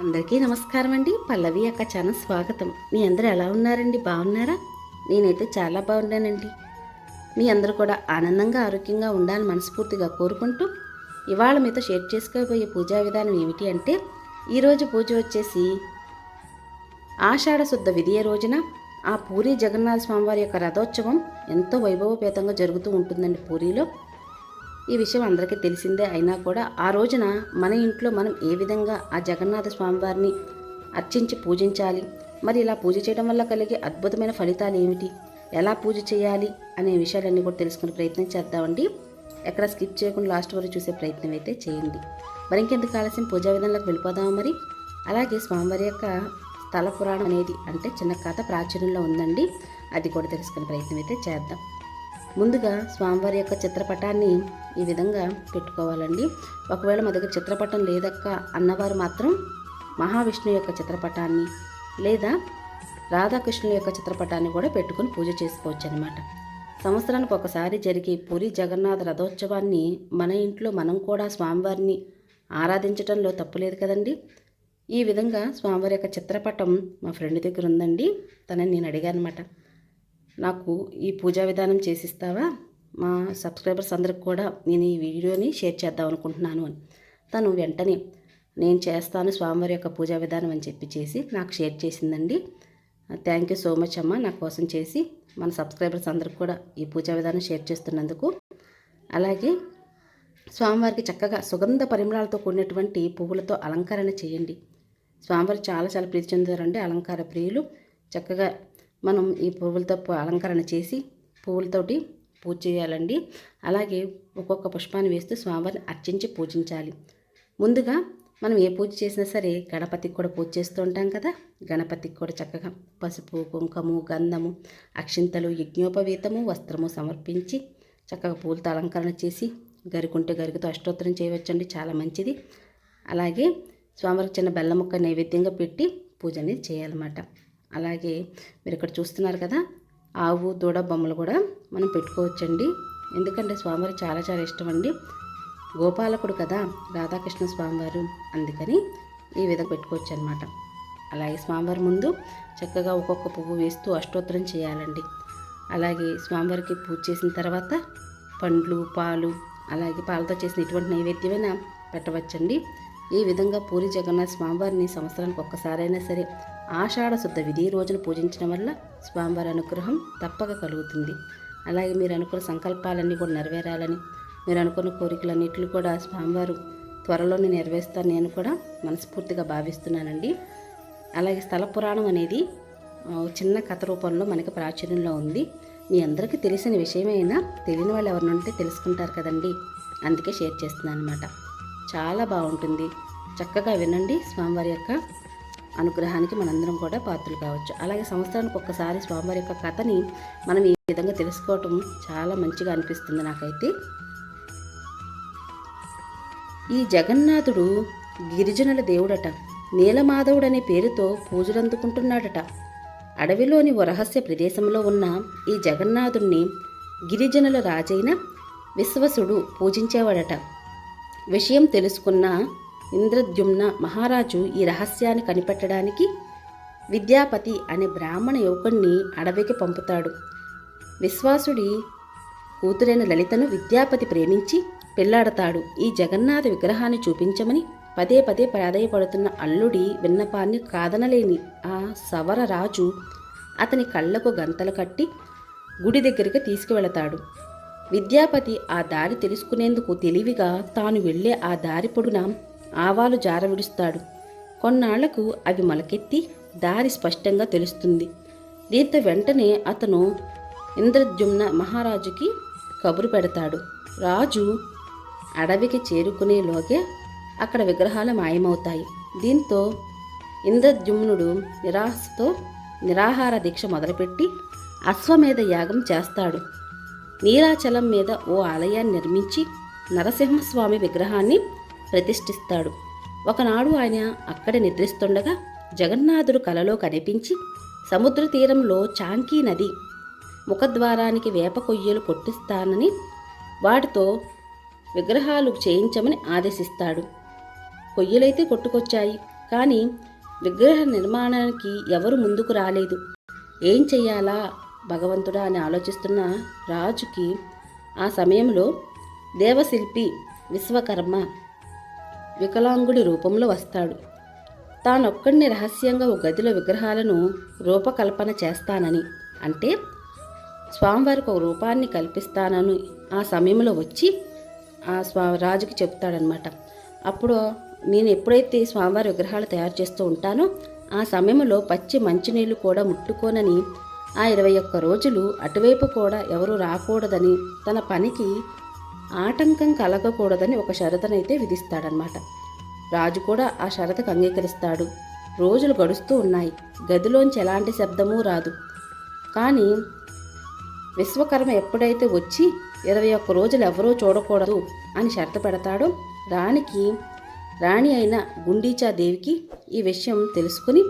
అందరికీ నమస్కారం అండి పల్లవి అక్క ఛానల్ స్వాగతం. మీ అందరూ ఎలా ఉన్నారండి? బాగున్నారా? నేనైతే చాలా బాగున్నానండి. మీ అందరూ కూడా ఆనందంగా ఆరోగ్యంగా ఉండాలని మనస్ఫూర్తిగా కోరుకుంటూ ఇవాళ మీతో షేర్ చేసుకోబోయే పూజా విధానం ఏమిటి అంటే ఈరోజు పూజ వచ్చేసి ఆషాఢ శుద్ధ విధియ రోజున ఆ పూరి జగన్నాథ స్వామివారి యొక్క రథోత్సవం ఎంతో వైభవపేతంగా జరుగుతూ ఉంటుందండి పూరిలో. ఈ విషయం అందరికీ తెలిసిందే అయినా కూడా ఆ రోజున మన ఇంట్లో మనం ఏ విధంగా ఆ జగన్నాథ స్వామివారిని అర్చించి పూజించాలి? మరి ఇలా పూజ చేయడం వల్ల కలిగే అద్భుతమైన ఫలితాలు ఏమిటి? ఎలా పూజ చేయాలి? అనే విషయాలన్నీ కూడా తెలుసుకునే ప్రయత్నం చేద్దామండి. ఎక్కడ స్కిప్ చేయకుండా లాస్ట్ వరకు చూసే ప్రయత్నం అయితే చేయండి. మరి ఇంకెందుకు ఆలస్యం? పూజా విధానంలోకి వెళ్ళిపోదామా మరి? అలాగే స్వామివారి యొక్క స్థల పురాణం అనేది అంటే చిన్న కథ ప్రాచుర్యంలో ఉందండి. అది కూడా తెలుసుకునే ప్రయత్నం అయితే చేద్దాం. ముందుగా స్వామివారి యొక్క చిత్రపటాన్ని ఈ విధంగా పెట్టుకోవాలండి. ఒకవేళ మా దగ్గర చిత్రపటం లేదక్క అన్నవారు మాత్రం మహావిష్ణువు యొక్క చిత్రపటాన్ని లేదా రాధాకృష్ణుల యొక్క చిత్రపటాన్ని కూడా పెట్టుకొని పూజ చేసుకోవచ్చు అనమాట సంవత్సరానికి ఒకసారి జరిగే పూరి జగన్నాథ రథోత్సవాన్ని మన ఇంట్లో మనం కూడా స్వామివారిని ఆరాధించడంలో తప్పులేదు కదండి. ఈ విధంగా స్వామివారి యొక్క చిత్రపటం మా ఫ్రెండ్ దగ్గర ఉందండి. తనని నేను అడిగాను అనమాట నాకు ఈ పూజా విధానం చేసిస్తావా? మా సబ్స్క్రైబర్స్ అందరికి కూడా నేను ఈ వీడియోని షేర్ చేద్దాం అనుకుంటున్నాను అని. తను వెంటనే నేను చేస్తాను స్వామివారి యొక్క పూజా విధానం అని చెప్పి చేసి నాకు షేర్ చేసిందండి. థ్యాంక్ యూ సో మచ్ అమ్మ నా కోసం చేసి మన సబ్స్క్రైబర్స్ అందరికి కూడా ఈ పూజా విధానం షేర్ చేస్తున్నందుకు. అలాగే స్వామివారికి చక్కగా సుగంధ పరిమళాలతో కూడినటువంటి పువ్వులతో అలంకరణ చేయండి. స్వామివారు చాలా చాలా ప్రీతి చెందుతారండి అలంకార ప్రియులు. చక్కగా మనం ఈ పువ్వులతో అలంకరణ చేసి పువ్వులతోటి పూజ చేయాలండి. అలాగే ఒక్కొక్క పుష్పాన్ని వేస్తూ స్వామివారిని అర్చించి పూజించాలి. ముందుగా మనం ఏ పూజ చేసినా సరే గణపతికి కూడా పూజ చేస్తూ ఉంటాం కదా. గణపతికి కూడా చక్కగా పసుపు కుంకము గంధము అక్షింతలు యజ్ఞోపవీతము వస్త్రము సమర్పించి చక్కగా పూలతో అలంకరణ చేసి గరికుంటే గరికతో అష్టోత్తరం చేయవచ్చండి. చాలా మంచిది. అలాగే స్వామివారికి చిన్న బెల్ల ముక్క నైవేద్యంగా పెట్టి పూజ అనేది చేయాలన్నమాట. అలాగే మీరు ఇక్కడ చూస్తున్నారు కదా ఆవు దూడ బొమ్మలు కూడా మనం పెట్టుకోవచ్చండి. ఎందుకంటే స్వామివారు చాలా చాలా ఇష్టం అండి గోపాలకుడు కదా రాధాకృష్ణ స్వామివారు అందుకని ఈ విధంగా పెట్టుకోవచ్చు అనమాట అలాగే స్వామివారి ముందు చక్కగా ఒక్కొక్క పువ్వు వేస్తూ అష్టోత్తరం చేయాలండి. అలాగే స్వామివారికి పూజ చేసిన తర్వాత పండ్లు పాలు అలాగే పాలతో చేసిన ఇటువంటి నైవేద్యమైనా పెట్టవచ్చండి. ఈ విధంగా పూరి జగన్నాథ స్వామివారిని సంవత్సరానికి ఒక్కసారైనా సరే ఆషాఢ శుద్ధ విధి రోజున పూజించడం వల్ల స్వామివారి అనుగ్రహం తప్పక కలుగుతుంది. అలాగే మీరు అనుకున్న సంకల్పాలన్నీ కూడా నెరవేరాలని మీరు అనుకున్న కోరికలన్నింటినీ కూడా స్వామివారు త్వరలోనే నెరవేరుస్తారు నేను కూడా మనస్ఫూర్తిగా భావిస్తున్నానండి. అలాగే స్థల పురాణం అనేది చిన్న కథ రూపంలో మనకి ప్రాచుర్యంలో ఉంది. మీ అందరికీ తెలిసిన విషయమైనా తెలియని వాళ్ళు ఎవరిని ఉంటే తెలుసుకుంటారు కదండి. అందుకే షేర్ చేస్తున్నాను అనమాట చాలా బాగుంటుంది. చక్కగా వినండి స్వామివారి యొక్క అనుగ్రహానికి మనందరం కూడా పాత్రలు కావచ్చు. అలాగే సంవత్సరానికి ఒక్కసారి స్వామివారి యొక్క కథని మనం ఈ విధంగా తెలుసుకోవటం చాలా మంచిగా అనిపిస్తుంది నాకైతే. ఈ జగన్నాథుడు గిరిజనుల దేవుడట. నీలమాధవుడు అనే పేరుతో పూజలందుకుంటున్నాడట అడవిలోని ఓ రహస్య ప్రదేశంలో ఉన్న ఈ జగన్నాథుణ్ణి గిరిజనుల రాజైన విశ్వసుడు పూజించేవాడట. విషయం తెలుసుకున్న ఇంద్రద్యుమ్న మహారాజు ఈ రహస్యాన్ని కనిపెట్టడానికి విద్యాపతి అనే బ్రాహ్మణ యువకుణ్ణి అడవికి పంపుతాడు. విశ్వాసుడి కూతురైన లలితను విద్యాపతి ప్రేమించి పెళ్ళాడతాడు. ఈ జగన్నాథ విగ్రహాన్ని చూపించమని పదే పదే ప్రాధాయపడుతున్న అల్లుడి విన్నపాన్ని కాదనలేని ఆ సవర రాజు అతని కళ్ళకు గంతలు కట్టి గుడి దగ్గరికి తీసుకువెళతాడు. విద్యాపతి ఆ దారి తెలుసుకునేందుకు తెలివిగా తాను వెళ్ళే ఆ దారి పొడున ఆవాలు జారవిడుస్తాడు. కొన్నాళ్ళకు అవి మొలకెత్తి దారి స్పష్టంగా తెలుస్తుంది. దీంతో వెంటనే అతను ఇంద్రద్యుమ్న మహారాజుకి కబురు పెడతాడు. రాజు అడవికి చేరుకునేలోగే అక్కడ విగ్రహాలు మాయమవుతాయి. దీంతో ఇంద్రద్యుమ్నుడు నిరాశతో నిరాహార దీక్ష మొదలుపెట్టి అశ్వమేధ యాగం చేస్తాడు. నీలాచలం మీద ఓ ఆలయాన్ని నిర్మించి నరసింహస్వామి విగ్రహాన్ని ప్రతిష్ఠిస్తాడు. ఒకనాడు ఆయన అక్కడ నిద్రిస్తుండగా జగన్నాథుడు కలలో కనిపించి సముద్ర తీరంలో చాంకీ నది ముఖద్వారానికి వేప కొయ్యలు కొట్టిస్తానని వాటితో విగ్రహాలు చేయించమని ఆదేశిస్తాడు. కొయ్యలైతే కొట్టుకొచ్చాయి కానీ విగ్రహ నిర్మాణానికి ఎవరు ముందుకు రాలేదు. ఏం చెయ్యాలా భగవంతుడా అని ఆలోచిస్తున్న రాజుకి ఆ సమయంలో దేవశిల్పి విశ్వకర్మ వికలాంగుడి రూపంలో వస్తాడు. తానొక్కడిని రహస్యంగా ఒక గదిలో విగ్రహాలను రూపకల్పన చేస్తానని. అంటే స్వామివారికి ఒక రూపాన్ని కల్పిస్తానని ఆ సమయంలో వచ్చి ఆ స్వా రాజుకి చెప్తాడనమాట. అప్పుడు నేను ఎప్పుడైతే స్వామివారి విగ్రహాలు తయారు చేస్తూ ఉంటానో ఆ సమయంలో పచ్చి మంచినీళ్ళు కూడా ముట్టుకోనని ఆ ఇరవై ఒక్క రోజులు అటువైపు కూడా ఎవరూ రాకూడదని తన పనికి ఆటంకం కలగకూడదని ఒక షరతనైతే విధిస్తాడనమాట రాజు కూడా ఆ షరతకు అంగీకరిస్తాడు. రోజులు గడుస్తూ ఉన్నాయి. గదిలోంచి ఎలాంటి శబ్దమూ రాదు. కానీ విశ్వకర్మ ఎప్పుడైతే వచ్చి ఇరవై ఒక్క రోజులు ఎవరూ చూడకూడదు అని షరత పెడతాడో రాణికి రాణి అయిన గుండీచా దేవికి ఈ విషయం తెలుసుకుని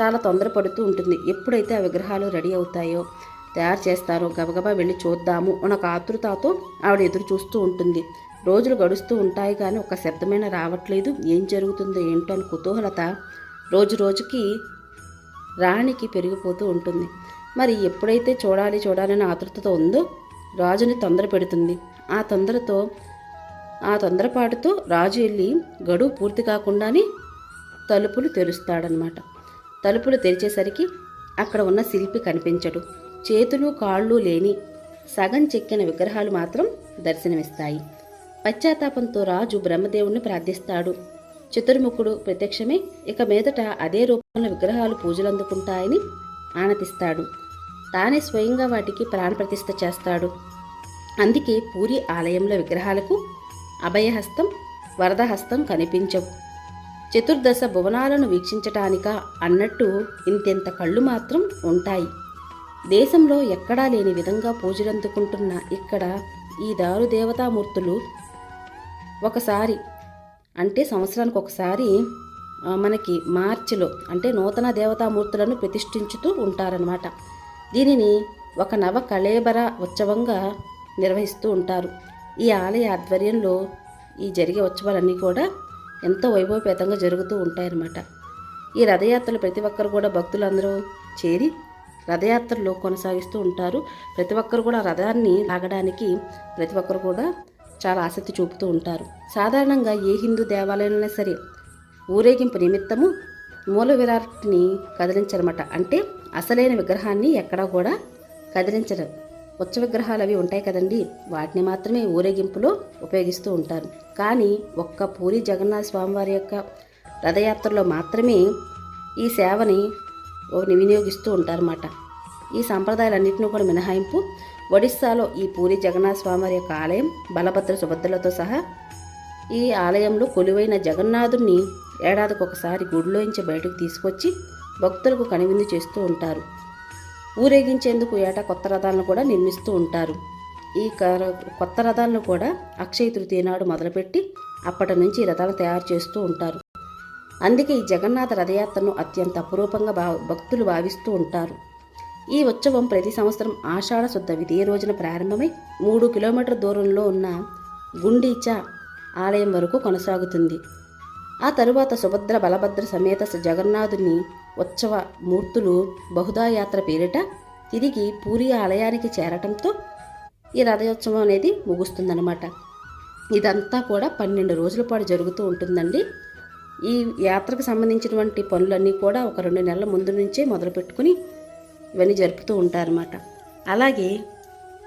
చాలా తొందరపడుతూ ఉంటుంది. ఎప్పుడైతే ఆ విగ్రహాలు రెడీ అవుతాయో తయారు చేస్తారో. గబగబా వెళ్ళి చూద్దాము అని ఒక ఆతృతతో ఆవిడ ఎదురు చూస్తూ ఉంటుంది. రోజులు గడుస్తూ ఉంటాయి కానీ ఒక శబ్దమైన రావట్లేదు. ఏం జరుగుతుందో ఏంటో అని కుతూహలత రోజు రోజుకి రాణికి పెరిగిపోతూ ఉంటుంది. మరి ఎప్పుడైతే చూడాలి చూడాలని ఆతృతతో ఉందో రాజుని తొందర పెడుతుంది. ఆ తొందరతో ఆ తొందరపాటుతో రాజు వెళ్ళి గడువు పూర్తి కాకుండానే తలుపులు తెరుస్తాడనమాట తలుపులు తెరిచేసరికి అక్కడ ఉన్న శిల్పి కనిపించడు. చేతులు కాళ్ళు లేని సగం చెక్కిన విగ్రహాలు మాత్రం దర్శనమిస్తాయి. పశ్చాత్తాపంతో రాజు బ్రహ్మదేవుణ్ణి ప్రార్థిస్తాడు. చతుర్ముఖుడు ప్రత్యక్షమే ఇక మీదట అదే రూపంలో విగ్రహాలు పూజలు అందుకుంటాయని ఆనతిస్తాడు. తానే స్వయంగా వాటికి ప్రాణప్రతిష్ఠ చేస్తాడు. అందుకే పూరి ఆలయంలో విగ్రహాలకు అభయహస్తం వరదహస్తం కనిపించవు. చతుర్దశ భువనాలను వీక్షించటానిక అన్నట్టు ఇంతెంత కళ్ళు మాత్రం ఉంటాయి. దేశంలో ఎక్కడా లేని విధంగా పూజలందుకుంటున్న ఇక్కడ ఈ దారు దేవతామూర్తులు ఒకసారి అంటే సంవత్సరానికి ఒకసారి మనకి మార్చిలో అంటే నూతన దేవతామూర్తులను ప్రతిష్ఠించుతూ ఉంటారనమాట దీనిని ఒక నవ కళేబర ఉత్సవంగా నిర్వహిస్తూ ఉంటారు. ఈ ఆలయ ఆధ్వర్యంలో ఈ జరిగే ఉత్సవాలన్నీ కూడా ఎంతో వైభవపేతంగా జరుగుతూ ఉంటాయన్నమాట. ఈ రథయాత్రలు ప్రతి ఒక్కరు కూడా భక్తులందరూ చేరి రథయాత్రలు కొనసాగిస్తూ ఉంటారు. ప్రతి ఒక్కరు కూడా రథాన్ని లాగడానికి ప్రతి ఒక్కరు కూడా చాలా ఆసక్తి చూపుతూ ఉంటారు. సాధారణంగా ఏ హిందూ దేవాలయంలో సరే ఊరేగింపు నిమిత్తము మూల విరాట్ని కదిలించనమాట. అంటే అసలైన విగ్రహాన్ని ఎక్కడా కూడా కదిలించరు. ఉచ్చ విగ్రహాలు అవి ఉంటాయి కదండి. వాటిని మాత్రమే ఊరేగింపులో ఉపయోగిస్తూ ఉంటారు. కానీ ఒక్క పూరి జగన్నాథ స్వామివారి యొక్క రథయాత్రలో మాత్రమే ఈ సేవని వినియోగిస్తూ ఉంటారన్నమాట. ఈ సంప్రదాయాలన్నింటినీ కూడా మినహాయింపు ఒడిస్సాలో ఈ పూరి జగన్నాథ స్వామివారి యొక్క ఆలయం బలభద్ర సుభద్రలతో సహా ఈ ఆలయంలో కొలువైన జగన్నాథుణ్ణి ఏడాదికి ఒకసారి గుడిలోంచి బయటకు తీసుకొచ్చి భక్తులకు కనువిందు చేస్తూ ఉంటారు. ఊరేగించేందుకు ఏటా కొత్త రథాలను కూడా నిర్మిస్తూ ఉంటారు. ఈ కొత్త రథాలను కూడా అక్షయ తృతీయ నాడు మొదలుపెట్టి అప్పటి నుంచి ఈ రథాలు తయారు చేస్తూ ఉంటారు. అందుకే ఈ జగన్నాథ రథయాత్రను అత్యంత అపురూపంగా భావ భక్తులు భావిస్తూ ఉంటారు. ఈ ఉత్సవం ప్రతి సంవత్సరం ఆషాఢ శుద్ధ విదే రోజున ప్రారంభమై మూడు కిలోమీటర్ దూరంలో ఉన్న గుండీచా ఆలయం వరకు కొనసాగుతుంది. ఆ తరువాత సుభద్ర బలభద్ర సమేత జగన్నాథుని ఉత్సవ మూర్తులు బహుదాయాత్ర పేరిట తిరిగి పూరి ఆలయానికి చేరటంతో ఈ రథోత్సవం అనేది ముగుస్తుందన్నమాట. ఇదంతా కూడా పన్నెండు రోజుల పాటు జరుగుతూ ఉంటుందండి. ఈ యాత్రకు సంబంధించినటువంటి పనులన్నీ కూడా ఒక రెండు నెలల ముందు నుంచే మొదలుపెట్టుకుని ఇవన్నీ జరుపుతూ ఉంటారన్నమాట. అలాగే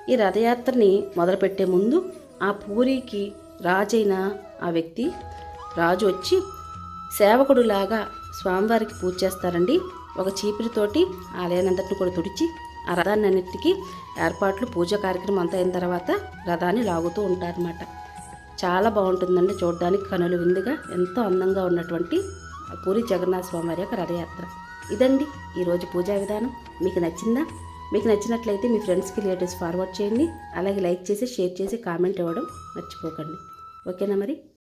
ఈ రథయాత్రని మొదలుపెట్టే ముందు ఆ పూరికి రాజైన ఆ వ్యక్తి రాజు వచ్చి సేవకుడులాగా స్వామివారికి పూజ చేస్తారండి. ఒక చీపురితోటి ఆలయాన్నంతటిని కూడా తుడిచి ఆ రథాన్ని అన్నిటికీ ఏర్పాట్లు పూజ కార్యక్రమం అంతా అయిన తర్వాత రథాన్ని లాగుతూ ఉంటారన్నమాట. చాలా బాగుంటుందండి చూడడానికి కనులు విందుగా. ఎంతో అందంగా ఉన్నటువంటి పూరి జగన్నాథ స్వామి వారి యొక్క రథయాత్ర. ఇదండి ఈరోజు పూజా విధానం. మీకు నచ్చిందా? మీకు నచ్చినట్లయితే మీ ఫ్రెండ్స్కి రిలేటివ్స్ ఫార్వర్డ్ చేయండి. అలాగే లైక్ చేసి షేర్ చేసి కామెంట్ ఇవ్వడం మర్చిపోకండి. ఓకేనా మరి?